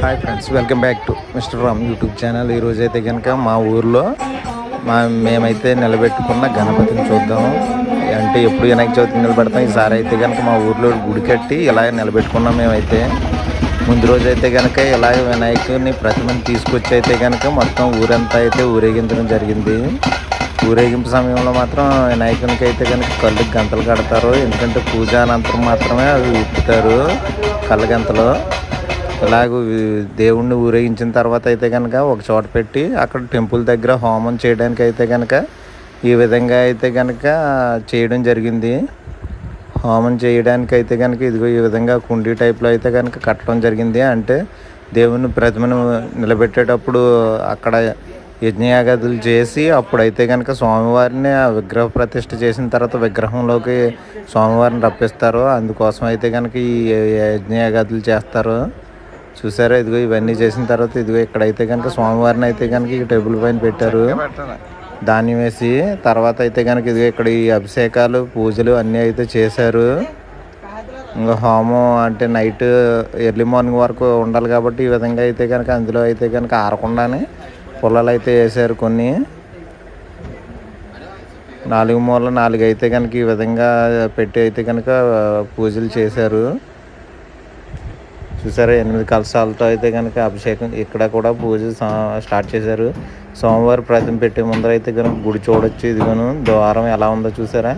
Hi friends welcome back to mister Ram YouTube channel ఈరోజు అయితే కనుక మా ఊర్లో మా మేమైతే నిలబెట్టుకున్న గణపతిని చూద్దాం అంటే ఎప్పుడు వినాయక చవితికి నిలబెడతాం. ఈసారి అయితే కనుక మా ఊర్లో గుడి కట్టి ఇలా నిలబెట్టుకున్నాం మేమైతే. ముందు రోజు అయితే కనుక ఇలాగ వినాయకుడిని ప్రతిమని తీసుకొచ్చి అయితే కనుక మొత్తం ఊరంతా అయితే ఊరేగించడం జరిగింది. ఊరేగింపు సమయంలో మాత్రం వినాయకునికి అయితే కనుక కళ్ళు గంతలు కడతారు. ఎందుకంటే పూజ అనంతరం మాత్రమే అవి ఉప్పుతారు కళ్ళ గంతలు. ఇలాగ దేవుణ్ణి ఊరేగించిన తర్వాత అయితే కనుక ఒక చోట పెట్టి అక్కడ టెంపుల్ దగ్గర హోమం చేయడానికి అయితే కనుక ఈ విధంగా అయితే కనుక చేయడం జరిగింది. హోమం చేయడానికి అయితే కనుక ఇదిగో ఈ విధంగా కుండీ టైప్లో అయితే కనుక కట్టడం జరిగింది. అంటే దేవుని ప్రతిమను నిలబెట్టేటప్పుడు అక్కడ యజ్ఞయాగాదులు చేసి అప్పుడైతే కనుక స్వామివారిని ఆ విగ్రహ ప్రతిష్ఠ చేసిన తర్వాత విగ్రహంలోకి స్వామివారిని రప్పిస్తారు. అందుకోసం అయితే కనుక ఈ యజ్ఞయాగాదులు చేస్తారు. చూసారా? ఇదిగో ఇవన్నీ చేసిన తర్వాత ఇదిగో ఇక్కడైతే కనుక స్వామివారిని అయితే కనుక ఈ టేబుల్ పైన పెట్టారు. ధాన్యం వేసి తర్వాత అయితే కనుక ఇదిగో ఇక్కడ ఈ అభిషేకాలు పూజలు అన్నీ అయితే చేశారు. ఇంకా హోమం అంటే నైట్ ఎర్లీ మార్నింగ్ వరకు ఉండాలి కాబట్టి ఈ విధంగా అయితే కనుక అందులో అయితే కనుక ఆరకుండానే పొలాలు అయితే వేసారు కొన్ని. నాలుగు మూల నాలుగు అయితే కనుక ఈ విధంగా పెట్టి అయితే కనుక పూజలు చేశారు. చూసారా ఎనిమిది కలశాలతో అయితే కనుక అభిషేకం ఇక్కడ కూడా పూజ స్టార్ట్ చేశారు. సోమవారం ప్రతిమ పెట్టే ముందర అయితే కనుక గుడి చూడొచ్చు. ఇదిగోను ద్వారం ఎలా ఉందో చూసారా?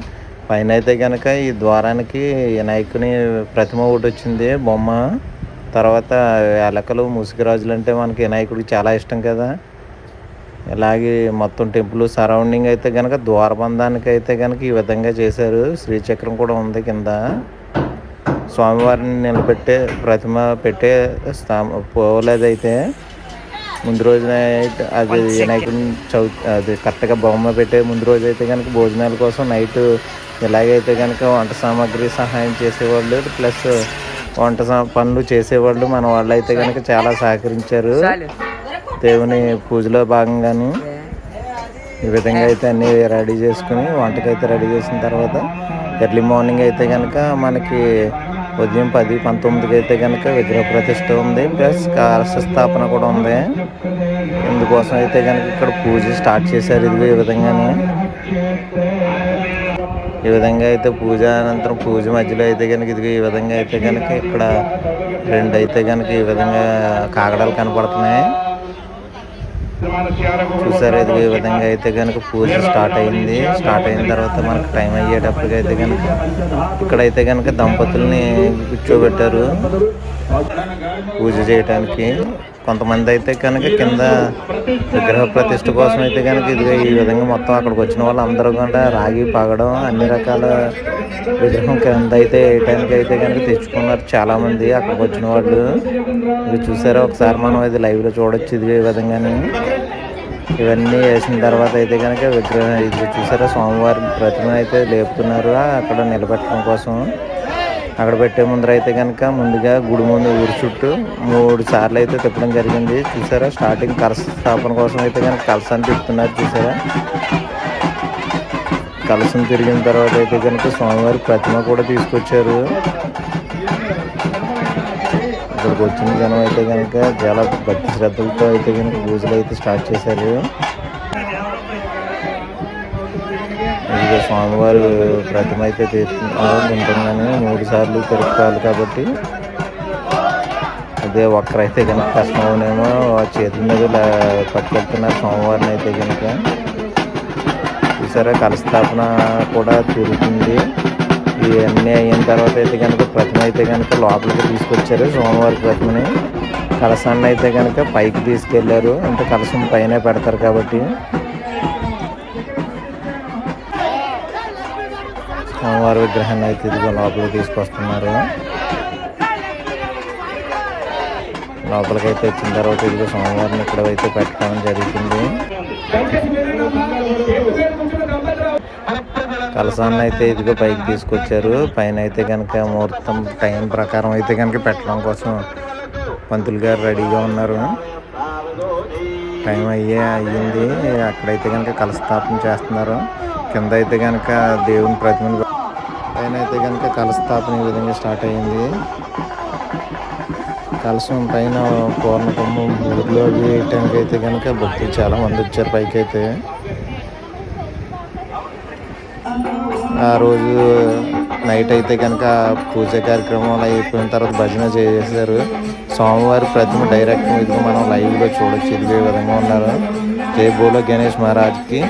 పైన అయితే కనుక ఈ ద్వారానికి వినాయకుని ప్రతిమ ఒకటి వచ్చింది బొమ్మ. తర్వాత ఎలకలు ముసుగురాజులు అంటే మనకి వినాయకుడికి చాలా ఇష్టం కదా. ఇలాగే మొత్తం టెంపుల్ సరౌండింగ్ అయితే కనుక ద్వారబంధానికి అయితే కనుక ఈ విధంగా చేశారు. శ్రీచక్రం కూడా ఉంది కింద. స్వామివారిని నిలబెట్టే ప్రతిమ పెట్టే స్థా పోలేదైతే ముందు రోజున అది వినాయకుని చౌ అది కరెక్ట్గా బొమ్మ పెట్టే ముందు రోజు అయితే కనుక భోజనాల కోసం నైట్ ఇలాగైతే కనుక వంట సామాగ్రి సహాయం చేసేవాళ్ళు ప్లస్ వంట పనులు చేసేవాళ్ళు మన వాళ్ళు అయితే కనుక చాలా సహకరించారు. దేవుని పూజలో భాగంగాను ఈ విధంగా అయితే అన్నీ రెడీ చేసుకుని వంటకైతే రెడీ చేసిన తర్వాత ఎర్లీ మార్నింగ్ అయితే కనుక మనకి ఉదయం పది పంతొమ్మిదికి అయితే కనుక విగ్రహ ప్రతిష్ట ఉంది. ప్లస్ కలశ స్థాపన కూడా ఉంది. ఇందుకోసం అయితే కనుక ఇక్కడ పూజ స్టార్ట్ చేశారు ఇదిగో ఈ విధంగానే. ఈ విధంగా అయితే పూజ అనంతరం పూజ మధ్యలో అయితే కనుక ఇదిగో ఈ విధంగా అయితే కనుక ఇక్కడ రెండు అయితే కనుక ఈ విధంగా కాగడాలు కనపడుతున్నాయి. చూసారు ఇది ఈ విధంగా అయితే కనుక పూజ స్టార్ట్ అయింది. స్టార్ట్ అయిన తర్వాత మనకు టైం అయ్యేటప్పటికైతే అయితే కనుక ఇక్కడైతే కనుక దంపతుల్ని కూర్చోబెట్టారు. పూజ చేయడానికి కొంతమంది అయితే కనుక కింద విగ్రహ ప్రతిష్ట కోసం అయితే కనుక ఇదిగా ఈ విధంగా మొత్తం అక్కడికి వచ్చిన వాళ్ళు అందరూ కూడా రాగి పగడం అన్ని రకాల విగ్రహం కింద అయితే వేయటానికి అయితే కనుక తెచ్చుకున్నారు. చాలామంది అక్కడికి వచ్చిన వాళ్ళు. ఇది చూసారా? ఒకసారి మనం ఇది లైవ్లో చూడొచ్చు ఇది ఈ విధంగానే. ఇవన్నీ వేసిన తర్వాత అయితే కనుక విగ్రహం ఇది చూసారా? స్వామివారి ప్రతిమ అయితే లేపుతున్నారు. అక్కడ నిలబెట్టడం కోసం. అక్కడ పెట్టే ముందర అయితే కనుక ముందుగా గుడి ముందు ఊరు చుట్టూ మూడు సార్లు అయితే తిప్పడం జరిగింది. చూసారా? స్టార్టింగ్ కలస స్థాపన కోసం అయితే కనుక కలసాన్ని తిప్పుతున్నారు. చూసారా? కలసం తిరిగిన తర్వాత అయితే కనుక స్వామివారి ప్రతిమ కూడా తీసుకొచ్చారు. ఇక్కడికి వచ్చిన జనం అయితే కనుక చాలా భక్తి శ్రద్ధలతో అయితే కనుక పూజలు అయితే స్టార్ట్ చేశారు ఇదిగో స్వామివారి ప్రతిమ అయితే ఉంటుందని మూడు సార్లు తిరుపుకోవాలి కాబట్టి అదే ఒక్కరైతే కనుక కష్టం ఆ చేతుల మీద పట్టుకెళ్తున్నారు స్వామివారిని అయితే కనుక చూసారా కలస్థాపన కూడా తిరుగుతుంది. ఇవన్నీ అయిన తర్వాత అయితే కనుక ప్రతిమ అయితే కనుక లోపలికి తీసుకొచ్చారు సోమవారి ప్రతిమని కలసాన్ని అయితే కనుక పైకి తీసుకెళ్ళారు. అంటే కలసం పైన పెడతారు కాబట్టి స్వామివారి విగ్రహాన్ని అయితే ఇదిగో లోపలికి తీసుకొస్తున్నారు. లోపలికైతే వచ్చిన తర్వాత ఇదిగో స్వామివారిని ఇక్కడ అయితే పెట్టడం జరుగుతుంది. కలసాన్ని అయితే ఇదిగో పైకి తీసుకొచ్చారు. పైన అయితే కనుక ముహూర్తం టైం ప్రకారం అయితే కనుక పెట్టడం కోసం పంతులు గారు రెడీగా ఉన్నారు. టైం అయ్యే అయ్యింది. అక్కడైతే కనుక కలస్థాపన చేస్తున్నారు. కింద అయితే కనుక దేవుని ప్రతిమను పైన అయితే కనుక కలస్థాపన ఈ విధంగా స్టార్ట్ అయ్యింది. కలసం పైన పూర్ణకమ్మ ఊర్లో వేయటానికి అయితే కనుక భక్తులు చాలా మంది వచ్చారు పైకి అయితే ఆ రోజు నైట్ అయితే కనుక పూజ కార్యక్రమాలు అయిపోయిన తర్వాత భజన చేసేసారు సోమవారం ప్రతిమ డైరెక్ట్ మనం లైవ్లో చూడొచ్చు. ఇదిగే విధంగా ఉన్నారు. జై బోలో గణేష్ మహారాజ్కి.